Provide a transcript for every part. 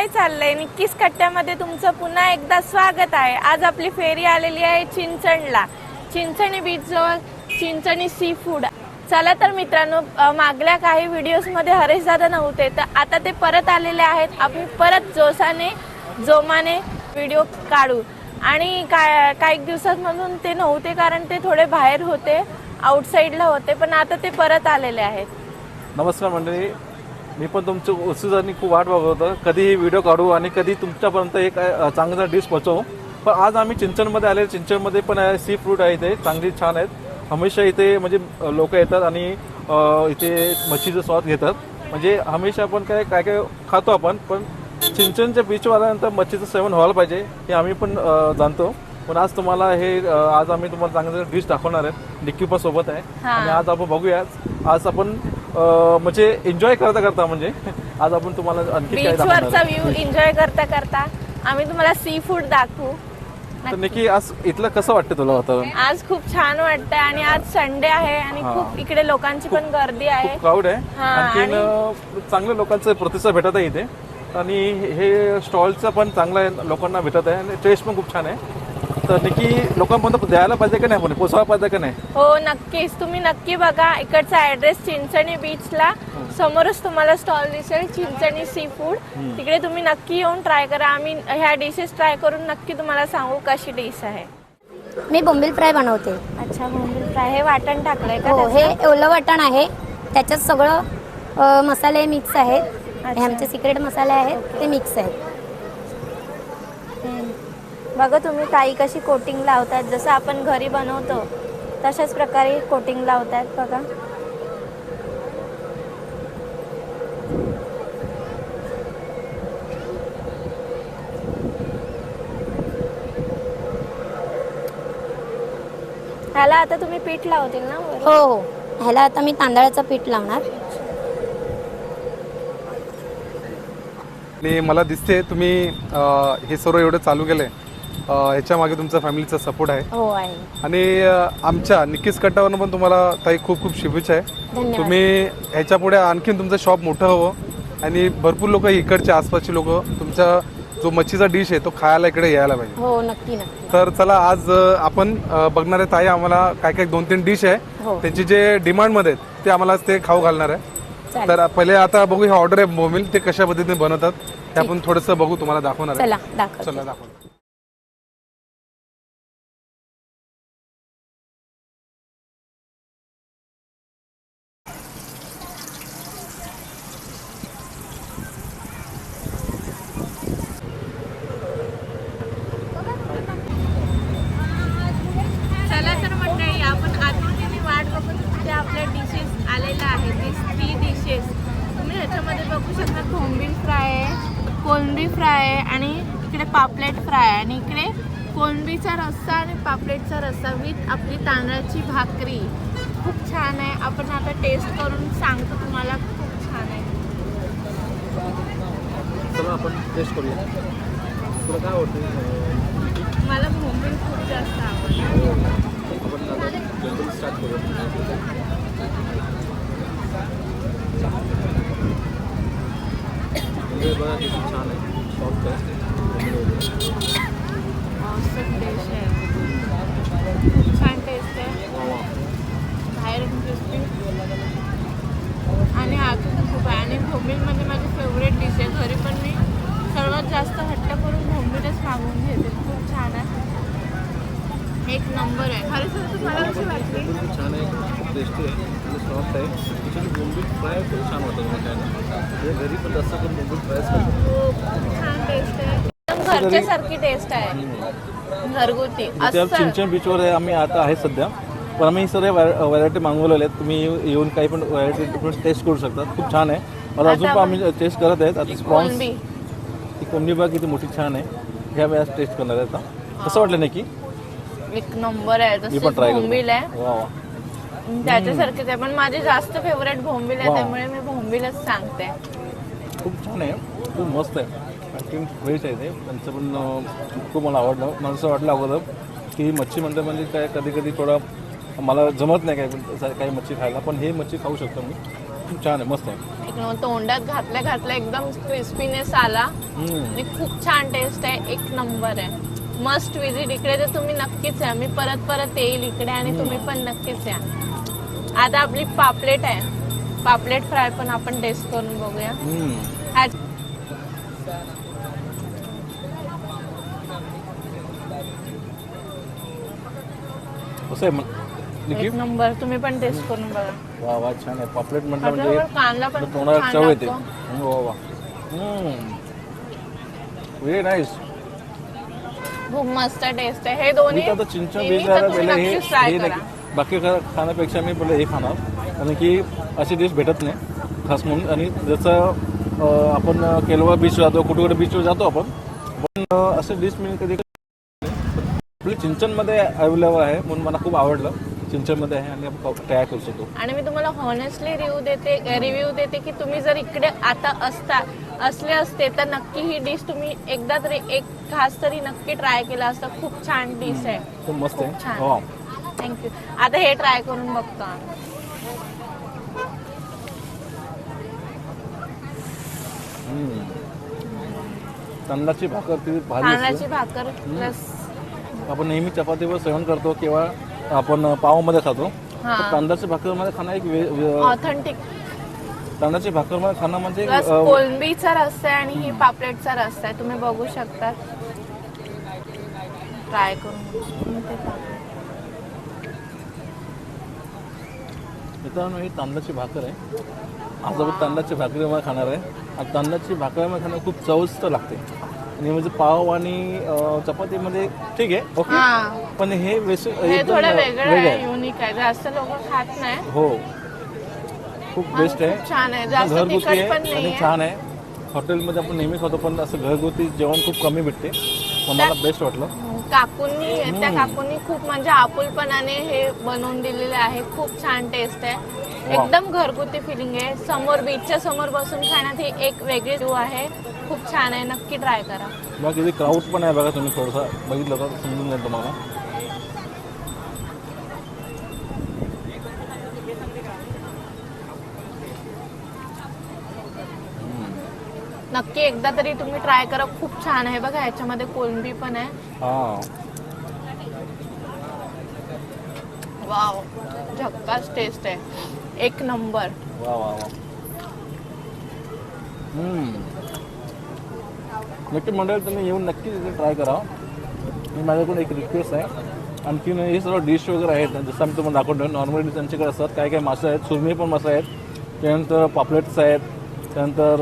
काय चाललंय? निक्कीच कट्ट्यामध्ये तुमचं पुन्हा एकदा स्वागत आहे. आज आपली फेरी आलेली आहे चिंचणला. चिंचणी बीच जवळ चिंचणी सी फूड चला तर मित्रांनो मागल्या काही व्हिडिओजमध्ये हरेश दादा नव्हते तर आता ते परत आलेले आहेत. आपण परत जोशाने जोमाने व्हिडिओ काढू. आणि काय काही दिवसांमधून ते नव्हते कारण ते थोडे बाहेर होते आउटसाईडला होते पण आता ते परत आलेले आहेत. नमस्कार मंडळी. मी पण तुमचं उत्सुकाने खूप वाट बघत होतो. कधी ही व्हिडिओ काढू आणि कधी तुमच्यापर्यंत एक चांगला डिश पोचवू पण आज आम्ही चिंचणमध्ये आले चिंचणमध्ये पण सी फूड आहे इथे. चांगली छान आहेत. हमेशा इथे म्हणजे लोक येतात आणि इथे मच्छीचा स्वाद घेतात. म्हणजे हमेशा आपण काय काय काय खातो आपण पण चिंचणच्या बीचवर आल्यानंतर मच्छीचं सेवन व्हायला पाहिजे हे आम्ही पण जाणतो. पण आज तुम्हाला हे आज आम्ही तुम्हाला चांगलं डिश दाखवणार आहे. निक्की पण सोबत आहे. आणि आज आपण बघूया आज आपण म्हणजे एन्जॉय करता करता म्हणजे? आज आपण तुम्हाला आणखी काय बीचवरचा दाखवणार व्ह्यू एन्जॉय करता करता आम्ही तुम्हाला सी फूड दाखवू. तर नक्की आज इथलं कसं वाटतं तुला वातावरण? आज खूप छान वाटतंय आणि आज संडे आहे आणि हा. खूप इकडे लोकांची पण गर्दी आहे. खूप क्राऊड आहे. हा, आणखीन आणि- अं, चांगल्या लोकांचा प्रतिसाद भेटत आहे इथे. आणि हे स्टॉलचं पण चांगलं आहे लोकांना भेटत आहे आणि टेस्ट पण खूप छान आहे. तर नक्की लोकांपर्यंत द्यायला पाहिजे का नाही पोचवायला पाहिजे का नाही? हो नक्कीच. तुम्ही नक्की बघा इकडचा ऍड्रेस चिंचणी बीचला समोरच तुम्हाला स्टॉल दिसेल चिंचणी सी फूड तिकडे तुम्ही नक्की येऊन ट्राय करा. आम्ही ह्या डिशेस ट्राय करून नक्की तुम्हाला सांगू कशी डिश आहे. मी बोंबील फ्राय बनवते. अच्छा बोंबील फ्राय. हे वाटण टाकलंय का हो हे? ओलं वाटण आहे. त्याच्यात सगळं मसाले मिक्स आहेत. हे. आमचे सिक्रेट मसाले आहेत. ते मिक्स आहेत. बघा तुम्ही ताई कशी कोटिंग लावतात. जसं आपण घरी बनवतो तशाच प्रकारे कोटिंग लावतात बघा. ह्याला आता तुम्ही पीठ लावतील ना वरून? हो हो. ह्याला आता मी तांदळाचं पीठ लावणार. आणि मला दिसते तुम्ही अ, हे सर्व एवढं चालू केलंय. ह्याच्या मागे तुमचा फॅमिलीचा सपोर्ट आहे. हो आहे. आणि आमच्या निक्कीस कट्टावरनं पण तुम्हाला ताई खूप खूप शुभेच्छा आहे. तुम्ही ह्याच्या पुढे आणखीन तुमचं शॉप मोठं हवं आणि भरपूर लोक इकडचे आसपासचे लोक तुमचा जो मच्छीचा डिश आहे तो खायला इकडे यायला पाहिजे. हो नक्की नक्की. तर चला आज आपण बघणारे ताई आम्हाला काय काय दोन तीन डिश आहे. हो. त्यांची जे डिमांडमध्ये आहेत ते आम्हाला आज ते खाऊ घालणार आहे. तर पहिले आता बघू हे ऑर्डर आहे मोबाईल ते कशा पद्धतीने बनवतात ते आपण थोडंसं बघू तुम्हाला दाखवणार आहे. चला दाखव चला दाखव चला तर मंडळी आपण आतुरतेने वाट बघत होतो त्या आपल्या डिशेस आलेल्या आहेत ती थ्री डिशेस तुम्ही ह्याच्यामध्ये बघू शकता कोंबील फ्राय आहे कोलंबी फ्राय आहे आणि इकडे पापलेट फ्राय आहे. आणि इकडे कोलंबीचा रस्सा आणि पापलेटचा रस्सा विथ आपली तांदळाची भाकरी. खूप छान आहे. आपण आता टेस्ट करून सांगतो तुम्हाला. खूप छान आहे. चला आपण टेस्ट करूया. तुला काय आवडतं? मला भोंबील खूप जास्त आवडतं. आपण जनरल स्टार्ट करूया. म्हणजे बघा किती छान आहे. सॉफ्ट आहे औसम डिश आहे. छान टेस्ट आहे. वा वा बाहेरून क्रिस्पी आणि आतून खूप आहे. आणि भोंबीलमध्ये माझी फेवरेट डिश आहे. घरी पण मी सर्वात जास्त हट्ट करून भोंबीलच मागवून घेते. खूप छान आहे. एक नंबर आहे. खरं सर तुम्हाला कशी वाटली. खूप छान आहे. खूप टेस्टी आहे. आणि सॉफ्ट आहे. त्याच्याने बोंबील फ्राय खूप छान वाटतं मला खायला. हे घरी पण जास्त बोंबील फ्रायच करतो घरच्यासारखी टेस्ट आहे. घरगुती. बीचवर आम्ही आता आहे सध्या. पण आम्ही सर्व व्हरायटी मागवलेल्या आहेत. तुम्ही येऊ- येऊन काही पण व्हरायटी टेस्ट करू शकता. खूप छान आहे. मला अजून पण आम्ही टेस्ट करत आहेत. आता कोलंबी. ही कोंबडी बघ किती मोठी छान आहे. ह्या वेळेस टेस्ट करणार आहे आता. कसं वाटलं नक्की एक नंबर आहे. ट्राय आहे. त्याच्यासारखेच आहे. पण माझे जास्त फेवरेट भोंबील आहे. त्यामुळे मी भोंबीलच सांगते. खूप छान आहे. खूप मस्त आहे. आणखी फ्रेश आहे ते. त्यांचं पण खूप मला आवडलं. मला असं वाटलं अगोदर की मच्छी म्हणतं म्हणजे काय कधी कधी थोडं मला जमत नाही काय काही मच्छी खायला. पण हे मच्छी खाऊ शकतो मी. छान आहे. मस्त आहे. तोंडात घातल्या घातल्या एकदम क्रिस्पीनेस आला. आणि खूप छान टेस्ट आहे. एक नंबर आहे. मस्ट विजिट इकडे तर तुम्ही नक्कीच या. मी परत परत येईल इकडे आणि तुम्ही पण नक्कीच या. आता आपली पापलेट आहे. पापलेट फ्राय पण आपण टेस्ट करून बघूया. आज- एक नंबर. तुम्ही पण टेस्ट करून बघा. वा वा छान आहे. पॉपलेट म्हटलं म्हणजे कांदा पण तोंडाला चव येते. लागतो. वा वा. व्हेरी नाईस खूप मस्त टेस्ट आहे. हे दोन्ही चिंच पहिले हे ट्राय बाकी खाण्यापेक्षा मी पहिले हे खाणार. कारण की अशी डिश भेटत नाही. खास म्हणून. आणि जसं आपण केलवा बीच जातो कुठे कुठे बीचवर जातो आपण. पण असे डिश मी कधी आपली चिंचनमध्ये अवेलेबल आहे म्हणून मला खूप आवडलं. चिंचनमध्ये आहे आणि आपण तयार करू शकतो. आणि मी तुम्हाला हॉनेस्टली रिव्ह्यू देते रिव्ह्यू देते की तुम्ही जर इकडे आता असता असले असते तर नक्की ही डिश तुम्ही एकदा तरी एक घास तरी नक्की ट्राय केला असता. खूप छान डिश आहे. खूप मस्त आहे. हो. थँक्यू. आता हे ट्राय करून बघतो आम्ही. तांदळाची भाकर ती भाजी तांदळाची असते भाकर प्लस आपण नेहमी चपातीवर सेवन करतो किंवा आपण पावामध्ये खातो. हा. तर तांदळाची भाकरमध्ये खाणं एक वे- वे- ऑथेंटिक. तांदळाची भाकरमध्ये खाणं म्हणजे प्लस अं, कोलंबीचा रस्सा आहे आणि ही पापलेटचा रस्सा आहे. तुम्ही बघू शकता. ट्राय करून मित्रांनो ही तांदळाची भाकर आहे. आज आपण तांदळाची भाकरीमध्ये खाणार आहे. आणि तांदळाची भाकरीमध्ये खाणं खूप चविष्ट लागते. आणि म्हणजे पाव आणि अं, चपातीमध्ये ठीक आहे ओके? हा. पण हे वेस हे एकदम थोडं वेगळं वेगळं आहे युनिक आहे. जास्त लोक खात नाही. हो. खूप बेस्ट आहे. छान आहे. जास्त घरगुती तिखट आहे आणि नाही छान आहे. हॉटेलमध्ये आपण नेहमी खातो पण असं घरगुती जेवण खूप कमी भेटते. मग मला बेस्ट वाटलं. काकूंनी त्या काकूंनी खूप म्हणजे आपुलपणाने हे बनवून दिलेले आहे. खूप छान टेस्ट आहे. एकदम घरगुती फिलिंग आहे. समोर बीचच्या समोर बसून खाण्यात ही एक वेगळी व्यू आहे. खूप छान आहे. नक्की ट्राय करा. क्राऊड पण आहे बघा तुम्ही थोडंसं बघितलं तर समजून जाईल तुम्हाला. नक्की एकदा तरी तुम्ही ट्राय करा. खूप छान आहे बघा ह्याच्यामध्ये कोलंबी पण आहे. हां. वाव झक्कास टेस्ट आहे. एक नंबर. वा वा वा. हम्म. नक्की मंडळी तुम्ही येऊन नक्की तिथे ट्राय करा. मी माझ्याकडून एक रिक्वेस्ट आहे. आणखीन हे सर्व डिश वगैरे आहेत. जसं आम्ही तुम्हाला दाखवतो नॉर्मली त्यांच्याकडे असतात. काय काय मासे आहेत? सुरमई पण मासे आहेत. त्यानंतर पापलेट्स आहेत. त्यानंतर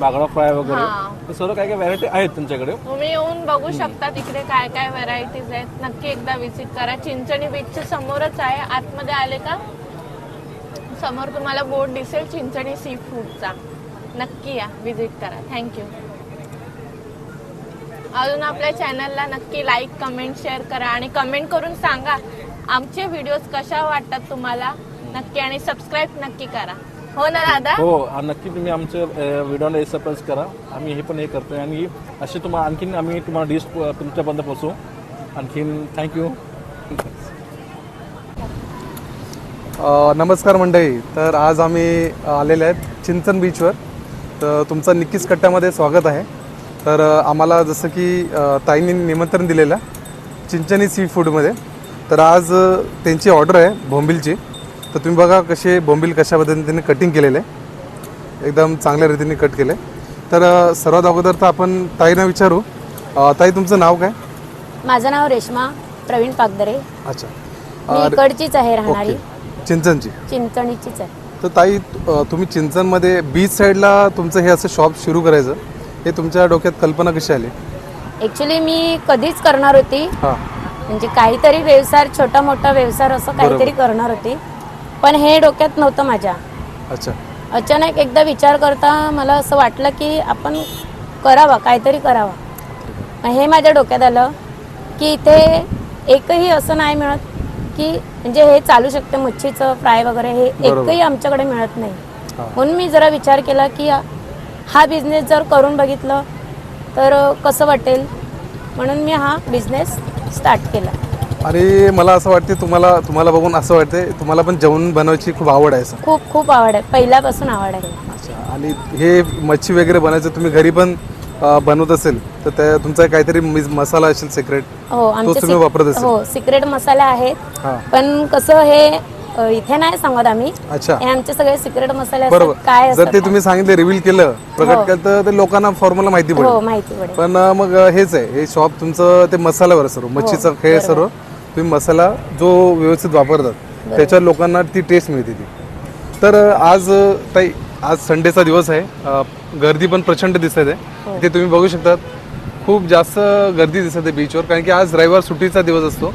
बागडा फ्राय वगैरे. हां. सर्व काय काय व्हरायटी आहेत त्यांच्याकडे तुम्ही येऊन बघू शकता तिकडे काय काय व्हरायटीज आहेत. नक्की एकदा विजिट करा. चिंचणी बीचच्या समोरच आहे. आतमध्ये आले का? समोर तुम्हाला बोर्ड दिसेल चिंचणी सी फूडचा नक्की या. विजिट करा. थँक्यू अजून आपल्या चॅनलला नक्की लाईक कमेंट शेअर करा आणि कमेंट करून सांगा आमचे व्हिडिओज कशा वाटतात तुम्हाला. नक्की आणि सबस्क्राईब नक्की करा. हो ना दादा हो नक्की तुम्ही आमच्या व्हिडिओला सबस्क्राईब करा. आम्ही हे पण हे करतोय आणि असे तुम्हाला आणखीन आम्ही तुम्हाला डिश तुमच्यापर्यंत पोचवू आणखीन थँक्यू अ, नमस्कार मंडळी. तर आज आम्ही आलेले आहेत चिंचन बीचवर तर तुमचं निक्कीच कट्ट्यामध्ये स्वागत आहे. तर अ, आम्हाला जसं की अ, ताईंनी निमंत्रण दिलेलं चिंचणी सी फूडमध्ये तर आज अ, त्यांची ऑर्डर आहे बोंबिलची. तर तुम्ही बघा कसे बोंबील कशा पद्धतीने त्यांनी कटिंग केलेले. आहे एकदम चांगल्या रीतीने कट केले. तर अ, सर्वात अगोदर तर आपण ताईंना विचारू. अ, ताई तुमचं नाव काय? माझं नाव रेश्मा प्रवीण पागदरे. अच्छा. मी इकडचीच आहे राहणारी. ओके. चिंचनची. चिंचणीचीच आहे. तर ताई अ, तुम्ही चिंचणमध्ये बीच साईडला तुमचं हे असं शॉप सुरू करायचं. हे तुमच्या डोक्यात कल्पना कशी आली? ॲक्च्युली मी कधीच करणार होती. हां. म्हणजे काहीतरी व्यवसाय छोटा मोठा व्यवसाय असं काहीतरी करणार होती. पण हे डोक्यात नव्हतं माझ्या. अच्छा. अचानक एकदा विचार करता मला असं वाटलं की आपण करावा काहीतरी करावा. मग हे माझ्या डोक्यात आलं की इथे एकही असं नाही मिळत की म्हणजे हे चालू शकते मच्छीचं फ्राय वगैरे हे बरोबर. एकही आमच्याकडे मिळत नाही. हां. म्हणून मी जरा विचार केला की हा बिझनेस जर करून बघितलं तर कसं वाटेल? म्हणून मी हा बिझनेस स्टार्ट केला. आणि मला असं वाटते तुम्हाला तुम्हाला बघून असं वाटते तुम्हाला पण जेवण बनवायची खूप आवड आहे सर खूप खूप आवड आहे. पहिल्यापासून आवड आहे. अच्छा आणि हे मच्छी वगैरे बनायचं तुम्ही घरी पण अ, बनवत असेल तर त्या तुमचा काहीतरी मिस- मसाला असेल सिक्रेट हो आमचे तुम्ही सिक- वापरत असाल? हो सिक्रेट मसाले आहेत. हां. पण कसं हे अ, इथे नाही सांगत आम्ही. अच्छा. हे आमचे सगळे सिक्रेट मसाले असतात. बरोबर. काय जर ते असतात तुम्ही सांगितले रिव्हील केलं प्रगट हो. केलं तर ते लोकांना फॉर्म्युला माहिती हो पडेल माहिती पडेल. पण अ, मग अ, हेच आहे. हे शॉप तुमचं ते मसाल्यावर सर्व मच्छीचा खेळ सर्व. तुम्ही मसाला जो व्यवस्थित वापरतात त्याच्यावर लोकांना ती टेस्ट मिळते ती. तर आज ताई आज संडेचा दिवस आहे. गर्दी पण प्रचंड दिसत आहे. इथे तुम्ही बघू शकतात खूप जास्त गर्दी दिसत आहे बीचवर कारण की आज रविवार सुट्टीचा दिवस असतो.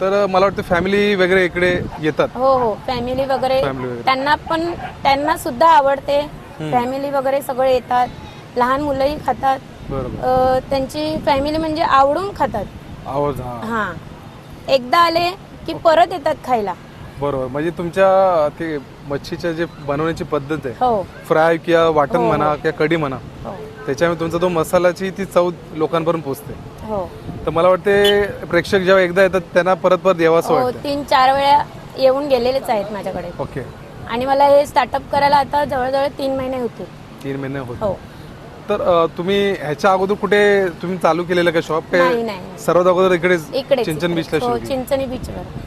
तर मला वाटतं फॅमिली वगैरे इकडे येतात. हो हो. फॅमिली वगैरे. त्यांना पण त्यांना सुद्धा आवडते. फॅमिली वगैरे सगळे येतात. लहान मुलंही खातात. त्यांची फॅमिली म्हणजे आवडून खातात. आवाज हा. हा. एकदा आले की परत येतात खायला. बरोबर. म्हणजे तुमच्या ते मच्छीच्या जे बनवण्याची पद्धत आहे हो. फ्राय किंवा वाटण म्हणा किंवा कढी म्हणा हो. त्याच्यामुळे तुमचा तो मसाल्याची ती चव लोकांपर्यंत पोहोचते हो. तर मला वाटते प्रेक्षक जेव्हा एकदा येतात त्यांना परत परत यावं असं हो वाटतं. तीन चार वेळा येऊन गेलेलेच आहेत माझ्याकडे. ओके. आणि मला हे स्टार्टअप करायला आता जवळजवळ तीन महिने होते तीन महिने होत हो. तर तुम्ही ह्याच्या अगोदर कुठे तुम्ही चालू केलेलं का शॉप काय नाही सर्वात अगोदर इकडे इकडे. चिंचन बीचला सुरू केलं? चिंचणी बीचवर